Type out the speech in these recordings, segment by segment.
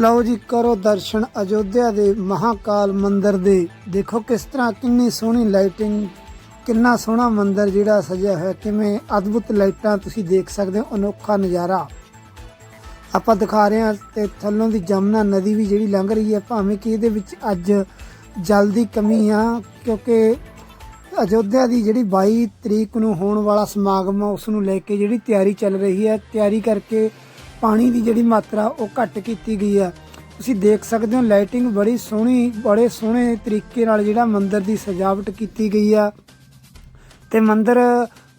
ਲਓ ਜੀ, ਕਰੋ ਦਰਸ਼ਨ ਅਯੋਧਿਆ ਦੇ ਮਹਾਕਾਲ ਮੰਦਿਰ ਦੇ। ਦੇਖੋ ਕਿਸ ਤਰ੍ਹਾਂ ਕਿੰਨੀ ਸੋਹਣੀ ਲਾਈਟਿੰਗ ਕਿੰਨਾ ਸੋਹਣਾ ਮੰਦਿਰ ਜਿਹੜਾ ਸਜਿਆ ਹੋਇਆ, ਕਿਵੇਂ ਅਦਭੁਤ ਲਾਈਟਾਂ ਤੁਸੀਂ ਦੇਖ ਸਕਦੇ ਹੋ, ਅਨੋਖਾ ਨਜ਼ਾਰਾ। ਆਪਾਂ ਦਿਖਾ ਰਹੇ ਹਾਂ ਤੇ ਥੱਲੋਂ ਦੀ ਜਮਨਾ ਨਦੀ ਵੀ ਜਿਹੜੀ ਲੰਘ ਰਹੀ ਹੈ, ਭਾਵੇਂ ਕਿ ਇਹਦੇ ਵਿੱਚ ਅੱਜ ਜਲ ਦੀ ਕਮੀ ਆ, ਕਿਉਂਕਿ ਅਯੋਧਿਆ ਦੀ ਜਿਹੜੀ 22 ਤਰੀਕ ਨੂੰ ਹੋਣ ਵਾਲਾ ਸਮਾਗਮ ਆ, ਉਸ ਨੂੰ ਲੈ ਕੇ ਜਿਹੜੀ ਤਿਆਰੀ ਚੱਲ ਰਹੀ ਹੈ, ਤਿਆਰੀ ਕਰਕੇ ਪਾਣੀ ਦੀ ਜਿਹੜੀ ਮਾਤਰਾ ਉਹ ਘੱਟ ਕੀਤੀ ਗਈ ਆ ਤੁਸੀਂ ਦੇਖ ਸਕਦੇ ਹੋ ਲਾਈਟਿੰਗ ਬੜੀ ਸੋਹਣੀ, ਬੜੇ ਸੋਹਣੇ ਤਰੀਕੇ ਨਾਲ ਜਿਹੜਾ ਮੰਦਿਰ ਦੀ ਸਜਾਵਟ ਕੀਤੀ ਗਈ ਆ ਤੇ ਮੰਦਿਰ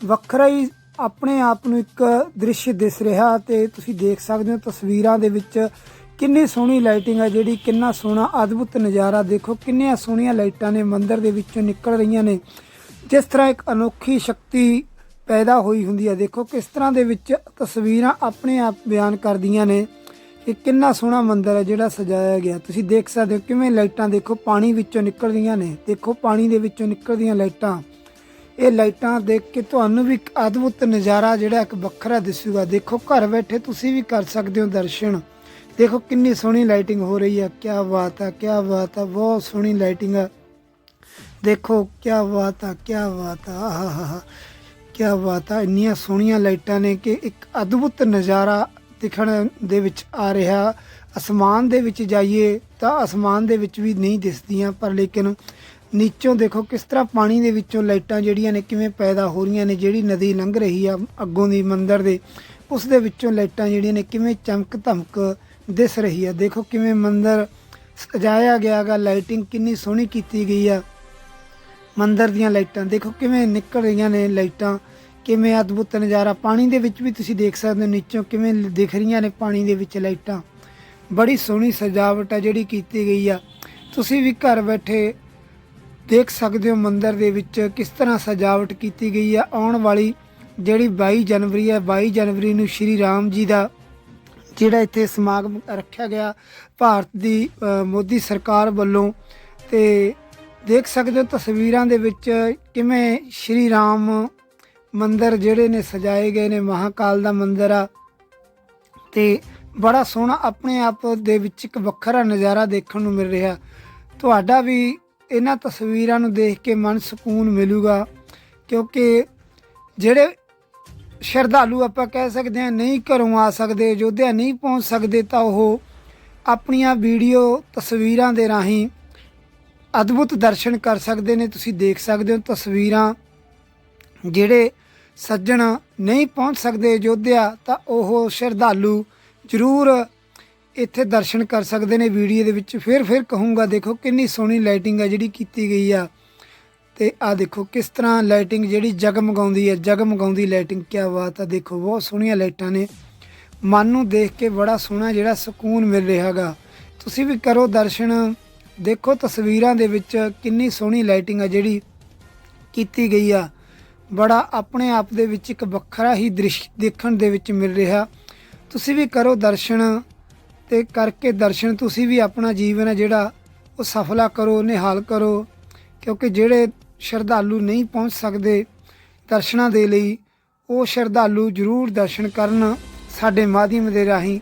ਵੱਖਰਾ ਹੀ ਆਪਣੇ ਆਪ ਨੂੰ ਇੱਕ ਦ੍ਰਿਸ਼ ਦਿਸ ਰਿਹਾ ਤੇ ਤੁਸੀਂ ਦੇਖ ਸਕਦੇ ਹੋ ਤਸਵੀਰਾਂ ਦੇ ਵਿੱਚ ਕਿੰਨੀ ਸੋਹਣੀ ਲਾਈਟਿੰਗ ਹੈ ਜਿਹੜੀ, ਕਿੰਨਾ ਸੋਹਣਾ ਅਦਭੁਤ ਨਜ਼ਾਰਾ। ਦੇਖੋ, ਕਿੰਨੀਆਂ ਸੋਹਣੀਆਂ ਲਾਈਟਾਂ ਨੇ ਮੰਦਿਰ ਦੇ ਵਿੱਚੋਂ ਨਿਕਲ ਰਹੀਆਂ ਨੇ। ਜਿਸ ਤਰ੍ਹਾਂ ਇੱਕ ਅਨੋਖੀ ਸ਼ਕਤੀ ਪੈਦਾ ਹੋਈ ਹੁੰਦੀ ਹੈ। ਦੇਖੋ ਕਿਸ ਤਰ੍ਹਾਂ ਦੇ ਵਿੱਚ ਤਸਵੀਰਾਂ ਆਪਣੇ ਆਪ ਬਿਆਨ ਕਰਦੀਆਂ ਨੇ ਕਿ ਕਿੰਨਾ ਸੋਹਣਾ ਮੰਦਿਰ ਹੈ ਜਿਹੜਾ ਸਜਾਇਆ ਗਿਆ। ਤੁਸੀਂ ਦੇਖ ਸਕਦੇ ਹੋ ਕਿਵੇਂ ਲਾਈਟਾਂ ਦੇਖੋ, ਪਾਣੀ ਵਿੱਚੋਂ ਨਿਕਲਦੀਆਂ ਨੇ। ਦੇਖੋ ਪਾਣੀ ਦੇ ਵਿੱਚੋਂ ਨਿਕਲਦੀਆਂ ਲਾਈਟਾਂ। ਇਹ ਲਾਈਟਾਂ ਦੇਖ ਕੇ ਤੁਹਾਨੂੰ ਵੀ ਇੱਕ ਅਦਭੁਤ ਨਜ਼ਾਰਾ ਜਿਹੜਾ ਇੱਕ ਵੱਖਰਾ ਦਿਸੂਗਾ। ਦੇਖੋ ਘਰ ਬੈਠੇ ਤੁਸੀਂ ਵੀ ਕਰ ਸਕਦੇ ਹੋ ਦਰਸ਼ਨ। ਦੇਖੋ ਕਿੰਨੀ ਸੋਹਣੀ ਲਾਈਟਿੰਗ ਹੋ ਰਹੀ ਹੈ। ਕੀ ਬਾਤ ਹੈ ਕੀ ਬਾਤ ਹੈ, ਬਹੁਤ ਸੋਹਣੀ ਲਾਈਟਿੰਗ ਹੈ। ਦੇਖੋ ਕੀ ਬਾਤ ਹੈ ਕੀ ਬਾਤ ਹੈ ਆਹਾਹਾ ਕੀ ਬਾਤ ਹੈ ਇੰਨੀਆਂ ਸੋਹਣੀਆਂ ਲਾਈਟਾਂ ਨੇ ਕਿ ਇੱਕ ਅਦਭੁਤ ਨਜ਼ਾਰਾ ਦਿਖਣ ਦੇ ਵਿੱਚ ਆ ਰਿਹਾ। ਅਸਮਾਨ ਦੇ ਵਿੱਚ ਜਾਈਏ ਤਾਂ ਅਸਮਾਨ ਦੇ ਵਿੱਚ ਵੀ ਨਹੀਂ ਦਿਸਦੀਆਂ, ਪਰ ਲੇਕਿਨ ਨੀਚੋਂ ਦੇਖੋ ਕਿਸ ਤਰ੍ਹਾਂ ਪਾਣੀ ਦੇ ਵਿੱਚੋਂ ਲਾਈਟਾਂ ਜਿਹੜੀਆਂ ਨੇ ਕਿਵੇਂ ਪੈਦਾ ਹੋ ਰਹੀਆਂ ਨੇ, ਜਿਹੜੀ ਨਦੀ ਲੰਘ ਰਹੀ ਆ ਅੱਗੋਂ ਦੀ ਮੰਦਰ ਦੇ, ਉਸ ਦੇ ਵਿੱਚੋਂ ਲਾਈਟਾਂ ਜਿਹੜੀਆਂ ਨੇ ਕਿਵੇਂ ਚਮਕ ਧਮਕ ਦਿਸ ਰਹੀ ਆ। ਦੇਖੋ ਕਿਵੇਂ ਮੰਦਰ ਸਜਾਇਆ ਗਿਆ ਗਾ ਲਾਈਟਿੰਗ ਕਿੰਨੀ ਸੋਹਣੀ ਕੀਤੀ ਗਈ ਆ। ਮੰਦਰ ਦੀਆਂ ਲਾਈਟਾਂ। ਦੇਖੋ ਕਿਵੇਂ ਨਿਕਲ ਰਹੀਆਂ ਨੇ ਲਾਈਟਾਂ, ਕਿਵੇਂ ਅਦਭੁਤ ਨਜ਼ਾਰਾ। ਪਾਣੀ ਦੇ ਵਿੱਚ ਵੀ ਤੁਸੀਂ ਦੇਖ ਸਕਦੇ ਹੋ ਨੀਚੋਂ ਕਿਵੇਂ ਦਿਖ ਰਹੀਆਂ ਨੇ ਪਾਣੀ ਦੇ ਵਿੱਚ ਲਾਈਟਾਂ। ਬੜੀ ਸੋਹਣੀ ਸਜਾਵਟ ਆ ਜਿਹੜੀ ਕੀਤੀ ਗਈ ਆ। ਤੁਸੀਂ ਵੀ ਘਰ ਬੈਠੇ ਦੇਖ ਸਕਦੇ ਹੋ ਮੰਦਰ ਦੇ ਵਿੱਚ ਕਿਸ ਤਰ੍ਹਾਂ ਸਜਾਵਟ ਕੀਤੀ ਗਈ ਆ। ਆਉਣ ਵਾਲੀ ਜਿਹੜੀ 22 ਜਨਵਰੀ ਹੈ 22 ਜਨਵਰੀ ਨੂੰ ਸ਼੍ਰੀ ਰਾਮ ਜੀ ਦਾ ਜਿਹੜਾ ਇੱਥੇ ਸਮਾਗਮ ਰੱਖਿਆ ਗਿਆ, ਭਾਰਤ ਦੀ ਮੋਦੀ ਸਰਕਾਰ ਵੱਲੋਂ ਤੇ ਦੇਖ ਸਕਦੇ ਹੋ ਤਸਵੀਰਾਂ ਦੇ ਵਿੱਚ ਕਿਵੇਂ ਸ਼੍ਰੀ ਰਾਮ ਮੰਦਰ ਜਿਹੜੇ ਨੇ ਸਜਾਏ ਗਏ ਨੇ, ਮਹਾਕਾਲ ਦਾ ਮੰਦਰ ਆ। ਤੇ ਬੜਾ ਸੋਹਣਾ ਆਪਣੇ ਆਪ ਦੇ ਵਿੱਚ ਇੱਕ ਵੱਖਰਾ ਨਜ਼ਾਰਾ ਦੇਖਣ ਨੂੰ ਮਿਲ ਰਿਹਾ। ਤੁਹਾਡਾ ਵੀ ਇਹਨਾਂ ਤਸਵੀਰਾਂ ਨੂੰ ਦੇਖ ਕੇ ਮਨ ਸਕੂਨ ਮਿਲੂਗਾ, ਕਿਉਂਕਿ ਜਿਹੜੇ ਸ਼ਰਧਾਲੂ ਆਪਾਂ ਕਹਿ ਸਕਦੇ ਹਾਂ ਨਹੀਂ ਘਰੋਂ ਆ ਸਕਦੇ ਯੋਧਿਆ ਨਹੀਂ ਪਹੁੰਚ ਸਕਦੇ ਤਾਂ ਉਹ ਆਪਣੀਆਂ ਵੀਡੀਓ ਤਸਵੀਰਾਂ ਦੇ ਰਾਹੀਂ ਅਦਭੁਤ ਦਰਸ਼ਨ ਕਰ ਸਕਦੇ ਨੇ, ਤੁਸੀਂ ਦੇਖ ਸਕਦੇ ਹੋ ਤਸਵੀਰਾਂ। ਜਿਹੜੇ ਸੱਜਣ ਨਹੀਂ ਪਹੁੰਚ ਸਕਦੇ ਅਯੋਧਿਆ, ਤਾਂ ਉਹ ਸ਼ਰਧਾਲੂ ਜ਼ਰੂਰ ਇੱਥੇ ਦਰਸ਼ਨ ਕਰ ਸਕਦੇ ਨੇ। ਵੀਡੀਓ ਦੇ ਵਿੱਚ ਫਿਰ ਫਿਰ ਕਹੂੰਗਾ, ਦੇਖੋ ਕਿੰਨੀ ਸੋਹਣੀ ਲਾਈਟਿੰਗ ਆ ਜਿਹੜੀ ਕੀਤੀ ਗਈ ਆ। ਤੇ ਆ ਦੇਖੋ ਕਿਸ ਤਰ੍ਹਾਂ ਲਾਈਟਿੰਗ ਜਿਹੜੀ ਜਗਮਗਾਉਂਦੀ ਹੈ ਜਗਮਗਾਉਂਦੀ ਲਾਈਟਿੰਗ ਕੀ ਬਾਤ ਆ। ਦੇਖੋ ਬਹੁਤ ਸੋਹਣੀਆਂ ਲਾਈਟਾਂ ਨੇ। ਮਨ ਨੂੰ ਦੇਖ ਕੇ ਬੜਾ ਸੋਹਣਾ ਜਿਹੜਾ ਸਕੂਨ ਮਿਲ ਰਿਹਾਗਾ ਤੁਸੀਂ ਵੀ ਕਰੋ ਦਰਸ਼ਨ। ਦੇਖੋ ਤਸਵੀਰਾਂ ਦੇ ਵਿੱਚ ਕਿੰਨੀ ਸੋਹਣੀ ਲਾਈਟਿੰਗ ਆ ਜਿਹੜੀ ਕੀਤੀ ਗਈ ਆ। ਬੜਾ ਆਪਣੇ ਆਪ ਦੇ ਵਿੱਚ ਇੱਕ ਵੱਖਰਾ ਹੀ ਦ੍ਰਿਸ਼ ਦੇਖਣ ਦੇ ਵਿੱਚ ਮਿਲ ਰਿਹਾ। ਤੁਸੀਂ ਵੀ ਕਰੋ ਦਰਸ਼ਨ ਤੇ ਕਰਕੇ ਦਰਸ਼ਨ, ਤੁਸੀਂ ਵੀ ਆਪਣਾ ਜੀਵਨ ਹੈ ਜਿਹੜਾ ਉਹ ਸਫਲਾ ਕਰੋ, ਨਿਹਾਲ ਕਰੋ। ਕਿਉਂਕਿ ਜਿਹੜੇ ਸ਼ਰਧਾਲੂ ਨਹੀਂ ਪਹੁੰਚ ਸਕਦੇ ਦਰਸ਼ਨਾਂ ਦੇ ਲਈ, ਉਹ ਸ਼ਰਧਾਲੂ ਜ਼ਰੂਰ ਦਰਸ਼ਨ ਕਰਨ ਸਾਡੇ ਮਾਧਿਅਮ ਦੇ ਰਾਹੀਂ।